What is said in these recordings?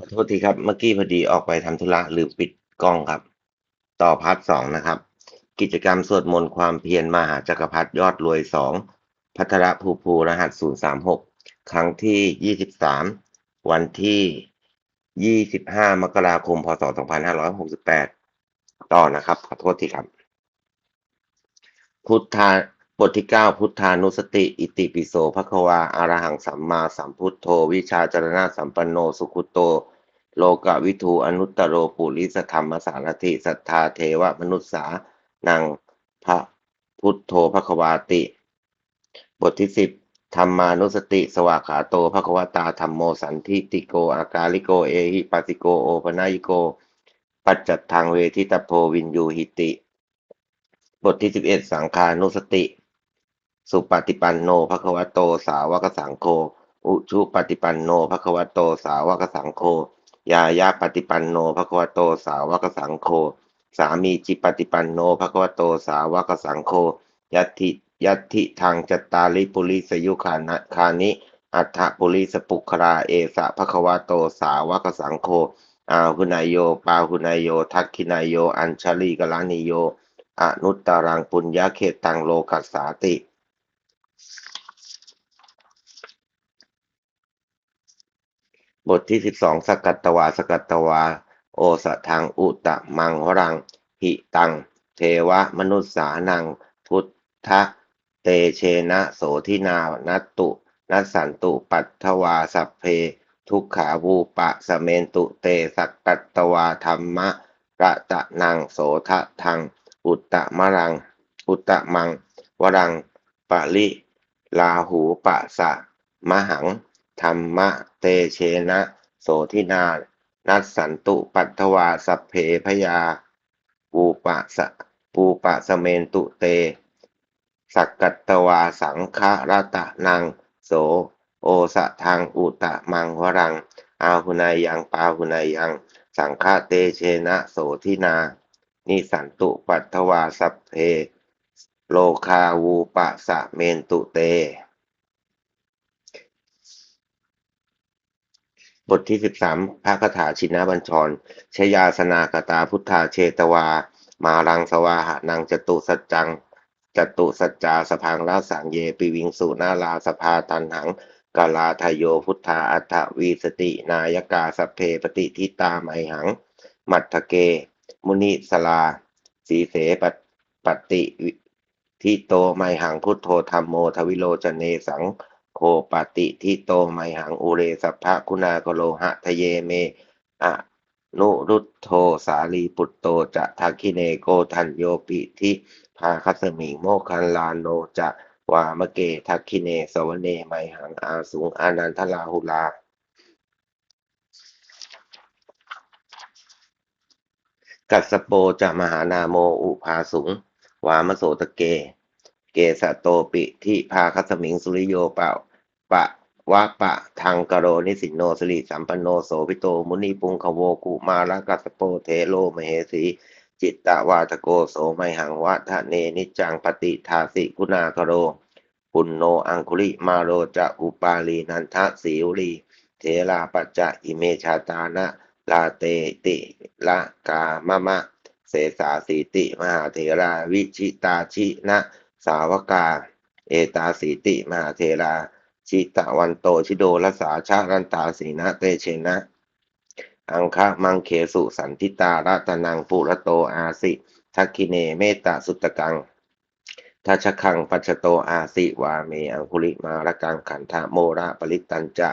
ขอโทษทีครับ เมื่อกี้พอดีออกไปทำธุระลืมปิดกล้องครับ ต่อพาร์ทสองนะครับ กิจกรรมสวดมนต์ความเพียรมหาจักรพรรดิยอดรวยสองพัทรภูภูรหัสศูนย์สามหกครั้งที่ยี่สิบสามวันที่ยี่สิบห้ามกราคมพศสองพันห้าร้อยหกสิบแปดต่อนะครับ ขอโทษทีครับ พุทธา บทที่เก้าพุทธานุสติ อิติปิโสภควาอารหังสัมมาสัมพุทโธ วิชาจรณะสัมปันโนสุขุโต โลกวิทูอนุตตโรปุริสธรรมสารถิสัทธาเทวมนุษสานังพระพุทโธภควาติ บทที่สิบธรรมานุสติ สวากขาโตภควตาธรรมโมสันทิติโกอากาลิโกเอหิปัสสิโกโอปนายิโก ปัจจัตทางเวทิตโพวินยูหิติ บทที่สิบเอ็ดสังขานุสติ สุปฏิปันโนภควโตสาวกสังโฆอุชุปฏิปันโนภควโตสาวกสังโฆยายาปฏิปันโนภควโตสาวกสังโฆสามีจิปฏิปันโนภควโตสาวกสังโฆยัตถิยัตถิทางจตาลิปุริสยุขานะคานิ อัฏฐปุริสปุคราเอสะภควโตสาวกสังโฆอาหุนายโยปาหุนายโย ทักขินายโย อัญชลีกลานิโย อนุตตรังปุญญาเขตังโลกัสสาติ บทที่สิบสองสกัตตวา สกัตตวา โอสะทางอุตะมังวรัง หิตัง เทวมนุษสานัง พุทธเตเชนะโสทินานัตตุนัสสันตุปัตถวาสัพเพ ทุกขาวูปะสเมนตุเตสักกัตตวาธรรมะระตะนังโสทะทัง อุตตะมรัง อุตตะมัง วรังปะลิลาหูปะสะมหัง ธรรมะเตเชนะโสทินา นัสสันตุปัตถวาสัพเพพยาปูปะสะปูปะสเมนตุเต สักกัตตวาสังฆรตะนัง โสโอสะทางอุตะมังวรัง อาหุนายังปาหุนายัง สังฆาเตเชนะโสทินา นิสันตุปัตถวาสัพเพ โลคาวูปะสะเมนตุเต บทที่สิบสามพระคาถาชินาบัญชร ชยาสนากตาพุทธาเชตวา มารังสวาหานังจตุสัจจังจตุสัจจาสพังราสังเยปิวิงสุนาลาสภาตันหังกาลาทโยพุทธาอัฏฐวีสติ นายกาสเพปฏิทิตาไมหัง มัตทเก มุนิสลา สีเสปปฏิทิโตไมหังพุทโธธรรมโมทวิโลจเนสัง โคปติทิโตไมหังอุเรสัพพะคุณากโลหะทะเยเมอะนุรุตโทสาลีปุตโตจะทักขิเนโกทันโยปิทิภาคัสมิงโมคันลานโนจะวามะเกทักขิเนสวเนไมหังอาสุงอานันทลาหุลากัสโปจะมหานาโมอุภาสุง วามโสตเก เกสะโตปิที่พาคัสมิงสุริโยเป่า ปะวะปะทางกโรนิสินโนสริสัมปันโนโสพิโต มุนีปุงคโวกุมาลกัสโปเทโลมเหสี จิตตวาทโกโสไมหังวัฒเนนิจังปฏิทาสิกุณาคโร ปุณโนอังคุลิมาโรจะอุปาลีนันทสีอุลีเทราปัจจะอิเมชาตานะลาเตติละกามะมะ เสสาสีติ มหาเถราวิชิตาชินะ สาวกา เอตาสีติ มหาเถรา ชิตะวันโตชิโดรสาชารันตาสีนะเตเชนะ อังคะมังเคสุสันทิตารัตนังปุระโตอาสิทักคิเนเมตตาสุตกังทัชคังปัจโตอาสิวาเมอังคุลิมาระกังขันธโมระปริตันจะ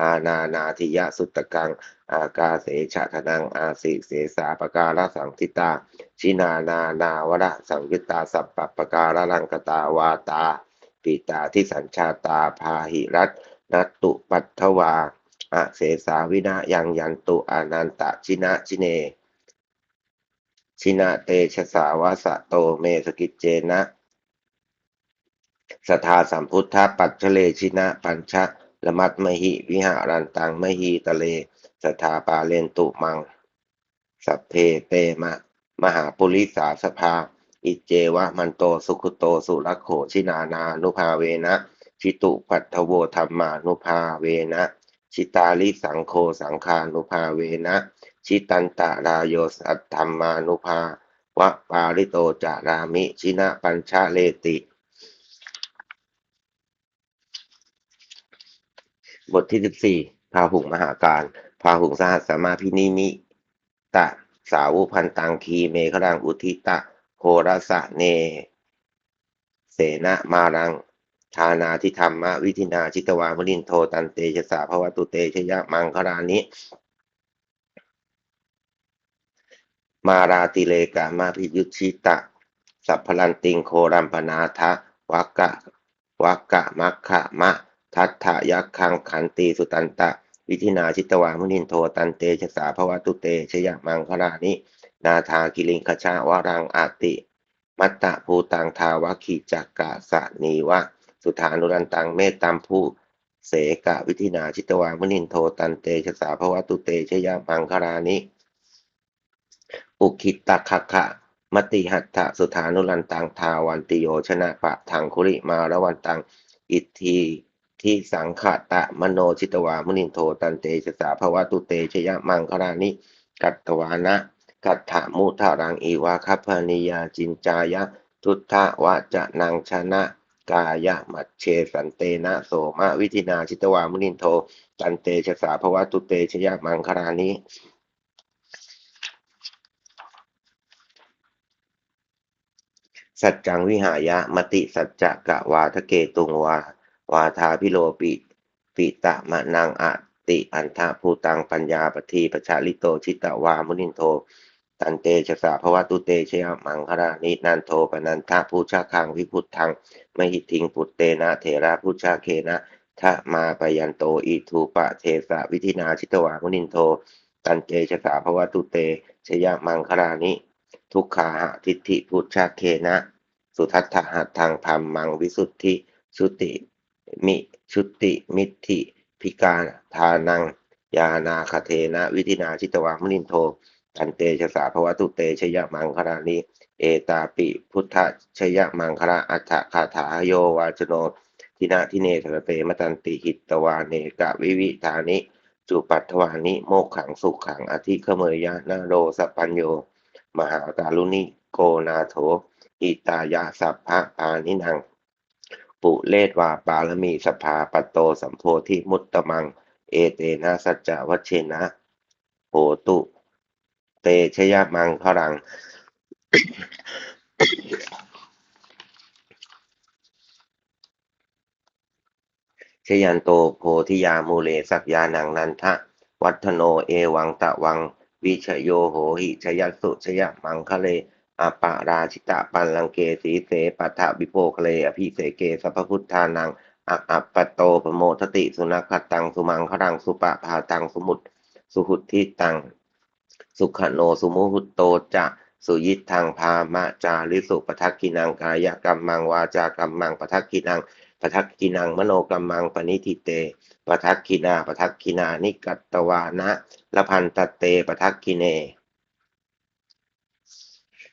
อานานาทิยะสุตกัง อากาเสฉะทนังอาสิเสสาปการะสังทิตา ชินานานาวระสังยุตตาสัพปปการะลังกตาวาตา ปิตาที่สัญชาตาพาหิรัตนตุปัตถวาอะเสสาวินะยังยันตุอานันตะชินะชิเน ชินะเตชะสาวาสะโตเมสกิจเจนะสทาสัมพุทธปัจเจเลชินะปัญชะละมัตมหิวิหารันตังมหีตะเลสถาปาเลนตุมัง สัพเพเตมะ มหาปุริสาสภา อิเจวะมันโตสุขุโตสุรโขชินานานุภาเวนะชิตุปัทโวธรรมานุภาเวนะชิตาลิสังโฆสังคานุภาเวนะชิตันตะรายโยสัตธรรมานุภาวะปาริโตจารามิชินะปัญชาเลติ บทที่สิบสี่พาหุงมหาการพาหุงสหัสสมาพินิมิตะ สาวุพันตังคีเมฆรังอุทิตะ โครสะเน เสนะมารังทานาทิธรรมะวิธินาชิตวามุนินโทตันเตชะสาภวตุเตชยะมังครานิมาราติเลกามาพิยุชิตะ สัพพลันติงโครัมปนาทะวักกะวักกะมัคคะมะ ทัตถะยักขังขันตีสุตันตะ วิธินาชิตวามุนินโทตันเตชะสาภวตุเตชยะมังครานิ นาทากิลิงคชาวรังอาติ มัตตะภูตังทาวคีจักกะสะนีวะ สุธานุรันตังเมตตัมผู้เสกะวิธินาชิตวามุนินโทตันเตชะสาภวตุเตชยะมังครานิ อุคิตะขะขะมติหัตถะสุธานุรันตังทาวันติโยชนะปะทังคุริมาระวันตังอิทธีที่สังขะตะมโนชิตวามุนินโทตันเตชะสาภวตุเตชยะมังครานิกัตตวานะ กัตถมุทารังอีวาคัพนิยาจินจายะ ทุทธะวะจะนังชนะกายะมัชเชสันเตนะโสมะวิธินาชิตวามุนินโทตันเตชะสาภวตุเตชยะมังครานิสัจจังวิหายะ มติสัจจะกะวาทะเกตุงวา วาทาพิโลปิ ปิตะมะนังอะติอันทาภูตังปัญญาปทีปชาลิโตชิตวามุนินโท ตันเตชะสาภวตุเตชยมังครานินันโทปนันทาภูชาคังวิพุทธังมหิทิงปุตเตนะเถระพุชาเคนะทะมาปยันโตอิทูปะเทสะวิธินาชิตวามุนินโท ตันเตชะสาภวตุเตชยมังครานิ ทุกขาหะทิฏฐิพุทธาเคนะ สุทัตถะหัตทางธรรมมังวิสุทธิชุติมิชุติมิทธิพิการทานัง ยานาคเทนะ วิธินาชิตวามุนินโท ตันเตชะสาภวตุเตชยมังครานิเอตาปิพุทธชยมังคราอัฏฐคาถาโยวาจโนทินาทิเนสรเตมตันติหิตวาเนกะวิวิธานิจุปัตถวานิโมกขังสุขขังอธิขเมยะนาโรสปัญโย มหาการุณิโกนาโถอิตายาสัพพะปานินัง ปุเลศวาปารมีสภาปโตสัมโพธิมุตตมัง เอเตนะสัจจวัชเชนะโหตุ เตชยมังครัง ชยันโตโพธิยามูเลสักยานังนันทะ วัฒโนเอวังตะวัง วิชโยโหหิชยสุชยมังคะเลอปาราชิตะปันลังเกสีเสปัฏฐวิโปคะเลอภิเสเกสัพพุทธานังอัปอัปปะโตปโมทติ สุนัขตัง สุมังครัง สุปะพาตังสมุตสุหุทิตัง สุขโนสุมุหุตโตจะสุยิตทางพามะจาริสุปทักกินังกายกรรมังวาจากรรมังปทักกินังปทักกินังมโนกรรมังปณิทิเตปทักกินาปทักกินานิกัตตวานะละพันตเตปทักกิเน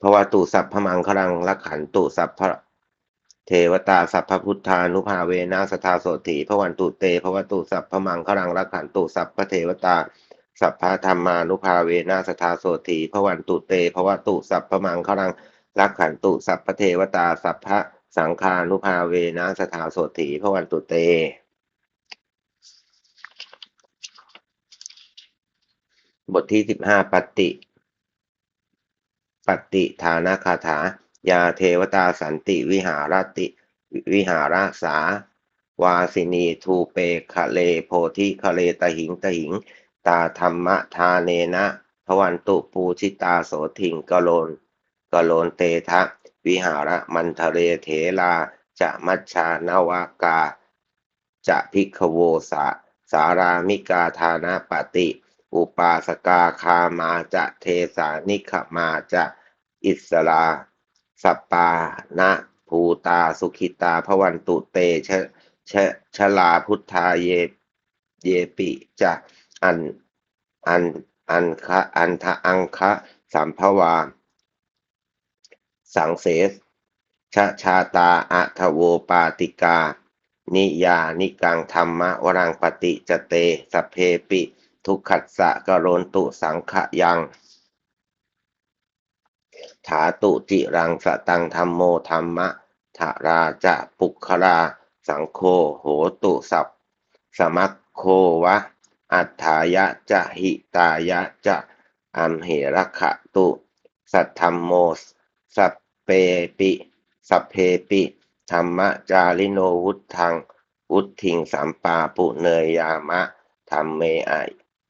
ภวตุสัพพมังคลังละขันตุสัพพเทวตาสัพพพุทธานุภาเวนะสทาโสติพวันตุเตภวตุสัพพมังคลังละขันตุสัพพเทวตา สัพพะธรรมานุภาเวนะสทาโสติพวันตุเตภวตุสัพพมังคลังละขันตุสัพพเทวตาสัพพะสังฆานุภาเวนะสทาโสติพวันตุเตบทที่สิบห้าปฏิ ปฏิฐานคาถา ยาเทวตาสันติวิหารติ วิหาราสาวาสินีทูเปคะเลโพธิคะเลตหิงตหิง ตาธรรมทาเนนะพวันตุปูชิตาโสทิงกโลนกโลนเตทะ วิหารมันทะเรเถลาจะมัชชานวากา จะพิกโวสาสารามิกาธานาปฏิ อุปาสกาคามาจะเทสานิขมาจะอิสลาสปปานะภูตาสุขิตาพวันตุเตชะชะชลาพุทธาเยเยปิจะ อัน อัน อันคะ อันทะอังคะสัมภวา สังเสสชะชาตาอัทโวปาติกา นิยานิกังธรรมะวรังปฏิจเตสเพปิ ทุกขัสสะกโรนตุสังขยัง ถาตุจิรังสตังธรรมโมธรรมะทาราจะปุครา สังโฆโหตุสัพสมัคโควะ อัฏฐายะจะหิตายะจะอัมเหระขะตุ สัทธรรมโมสัพเปปิสัพเพปิธรรมจาริโนวุธังวุทิงสัมปาปุเนยยามะธรรมเมอ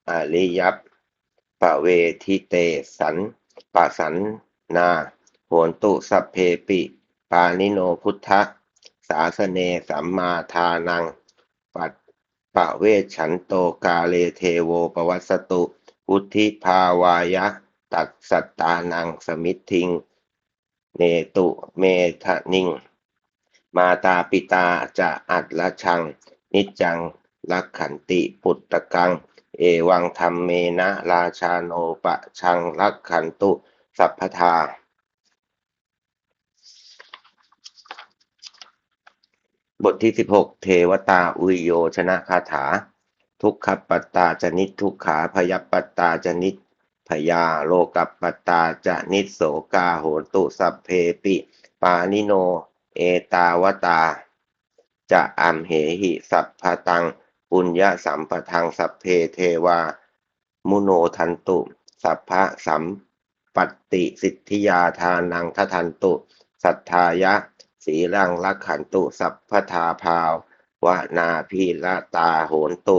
อริยัปปะเวทิเตสันปะสันนาโหนตุสัพเพปิ ปานิโนพุทธะสาสเนสัมมาทานัง ปะเวชันโตกาเลเทโวปวัสสตุพุทธิภาวายะ ตักสัตตานังสมิทธิง เนตุเมทะนิง มาตาปิตาจะอัดละชัง นิจังลักขันติปุตตะกัง เอวังธรรมเมนะราชาโนปะชังลักขันตุ สัพพทา บทที่สิบหกเทวตาอุยโยชนะคาถา ทุกขปัตตาจนิทุกขาพยปัตตาจนิพยาโลกัปปัตตาจนิโสกาโหตุสัพเพปิ ปานิโน เอตาวตา จะอัมเหหิสัพพตัง ปุญญสัมปทังสัพเพเทวา มุโนทันตุ สัพพะสัมปตติสิทธิยาทานังททันตุ สัทธายะ สีรังลักขันตุสัพพทาภาววนาพีละตาโหนตุ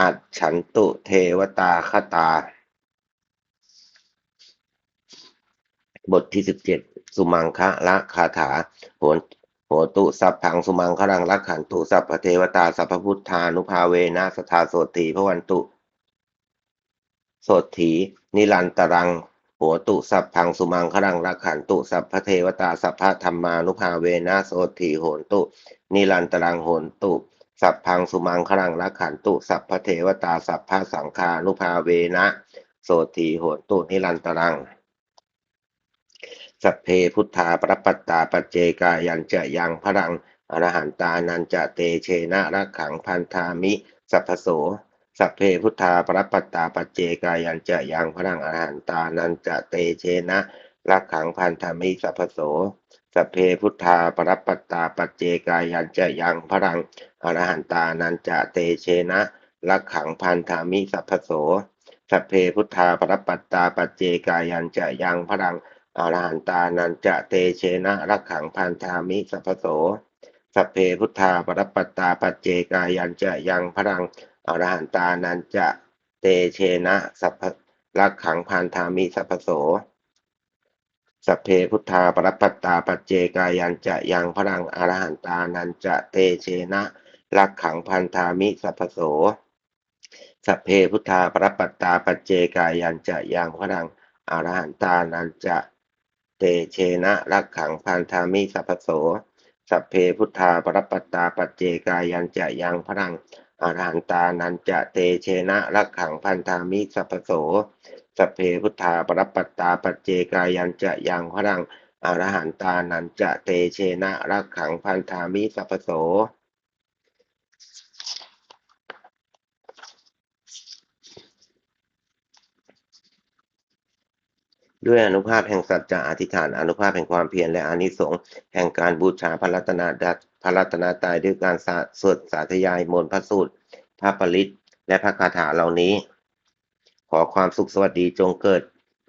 อัจฉันตุเทวตาคตา บทที่สิบเจ็ดสุมังคะละคาถาโหนโหตุสัพพังสุมังคลังลักขันตุสัพพเทวตาสัพพพุทธานุภาเวนะสทาโสตีพระวันตุ โสถีนิรันตรัง โหตุสัพพังสุมังคลังลักขันตุสัพพเทวตาสัพพธรรมานุภาเวนะโสถีโหนตุ นิรันตรังโหนตุ สัพพังสุมังคลังลักขันตุ สัพพเทวตาสัพพสังฆานุภาเวนะโสถีโหนตุ นิรันตรัง สัพเพพุทธาปรปัตตาปัจเจกายันจะยังพรังอรหันตานันจะเตเชนะรักขังพันธามิ สัพพโส สัพเพพุทธาปรปัตตาปัจเจกายันจะยังพรังอรหันตานันจะเตเชนะรักขังพันธามิสัพพโสสัพเพพุทธาปรปัตตาปัจเจกายันจะยังพรังอรหันตานันจะเตเชนะรักขังพันธามิสัพพโสสัพเพพุทธาปรปัตตาปัจเจกายันจะยังพรังอรหันตานันจะเตเชนะรักขังพันธามิสัพพโสสัพเพพุทธาปรปัตตาปัจเจกายันจะยังพรัง อรหันตานันจะเตเชนะสัพพรักขังพันธามิสัพโสสัพเพพุทธาปรปัตตาปัจเจกายันจะยังพรังอรหันตานันจะเตเชนะรักขังพันธามิสัพโสสัพเพพุทธาปรปัตตาปัจเจกายันจะยังพรังอรหันตานันจะเตเชนะรักขังพันธามิสัพโสสัพเพพุทธาปรปัตตาปัจเจกายันจะยังพรัง อรหันตานันจะเตเชนะรักขังพันธามิสัพโสสเพพุทธาปรปัตตาปัจเจกายันจะยังพรังอรหันตานันจะเตเชนะรักขังพันธามิสัพโส ด้วยอนุภาพแห่งสัจจะอธิษฐานอนุภาพแห่งความเพียรและอานิสงส์แห่งการบูชาพระรัตนดัพระรัตนตรัยด้วยการสวดสาธยายมนต์พระสูตรพระปริตและพระคาถาเหล่านี้ ขอความสุขสวัสดีจงเกิด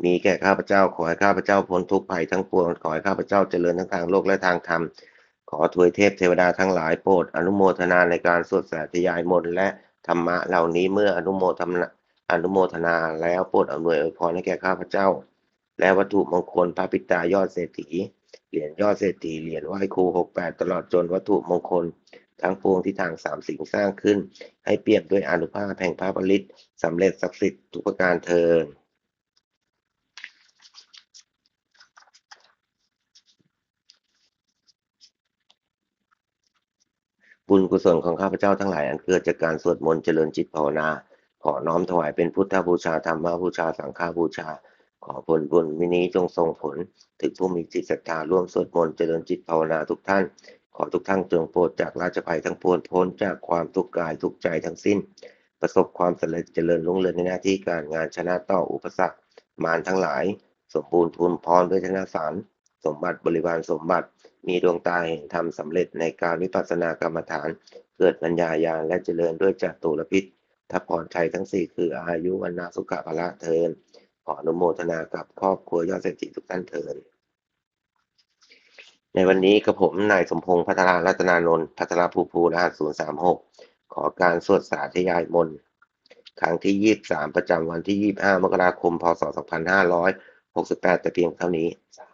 มีแก่ข้าพเจ้า ขอให้ข้าพเจ้าพ้นทุกข์ภัยทั้งปวงขอให้ข้าพเจ้าเจริญทั้งทางโลกและทางธรรมขอทวยเทพเทวดาทั้งหลายโปรดอนุโมทนาในการสวดสาธยายมนต์และธรรมะเหล่านี้เมื่ออนุโมทนาอนุโมทนาแล้วโปรดอำนวยอวยพรให้แก่ข้าพเจ้า และวัตถุมงคลพระปิตายอดเศรษฐี เหรียญยอดเศรษฐี เหรียญไหว้ครูหกแปดตลอดจนวัตถุมงคลทั้งปวงที่ทางสามสิ่งสร้างขึ้น ให้เปรียบด้วยอนุภาพแห่งพระปริตสำเร็จศักดิ์สิทธิ์ทุกประการเทินบุญกุศลของข้าพเจ้าทั้งหลายอันเกิดจากการสวดมนต์เจริญจิตภาวนา ขอน้อมถวายเป็นพุทธบูชาธรรมบูชาสังฆบูชา ขอผลบุญมินี้จงส่งผล ถึงผู้มีจิตศรัทธาร่วมสวดมนต์เจริญจิตภาวนาทุกท่าน ขอทุกท่านจงโปรดจากราชภัยทั้งปวงพ้นจากความทุกข์กายทุกใจทั้งสิ้น ประสบความสำเร็จเจริญรุ่งเรืองในหน้าที่การงานชนะต่ออุปสรรคมารทั้งหลาย สมบูรณ์ทุนพรด้วยธนสารสมบัติบริวารสมบัติ มีดวงตาเห็นธรรมสำเร็จในการวิปัสสนากรรมฐาน เกิดปัญญาญาณและเจริญด้วยจัตุรพิษถ้าพรชัยทั้งสี่คืออายุวันนาสุขะพละเทิน ขออนุโมทนากับครอบครัวยอดเศรษฐีทุกท่านเทินในวันนี้กับผมนายสมพงษ์พัฒนารัตนานนท์พัฒนาภูภูรหัส036ขอการสวดสาธยายมนต์ครั้งที่23ประจำวันที่25มกราคม พศ2568แต่เพียงเท่านี้สา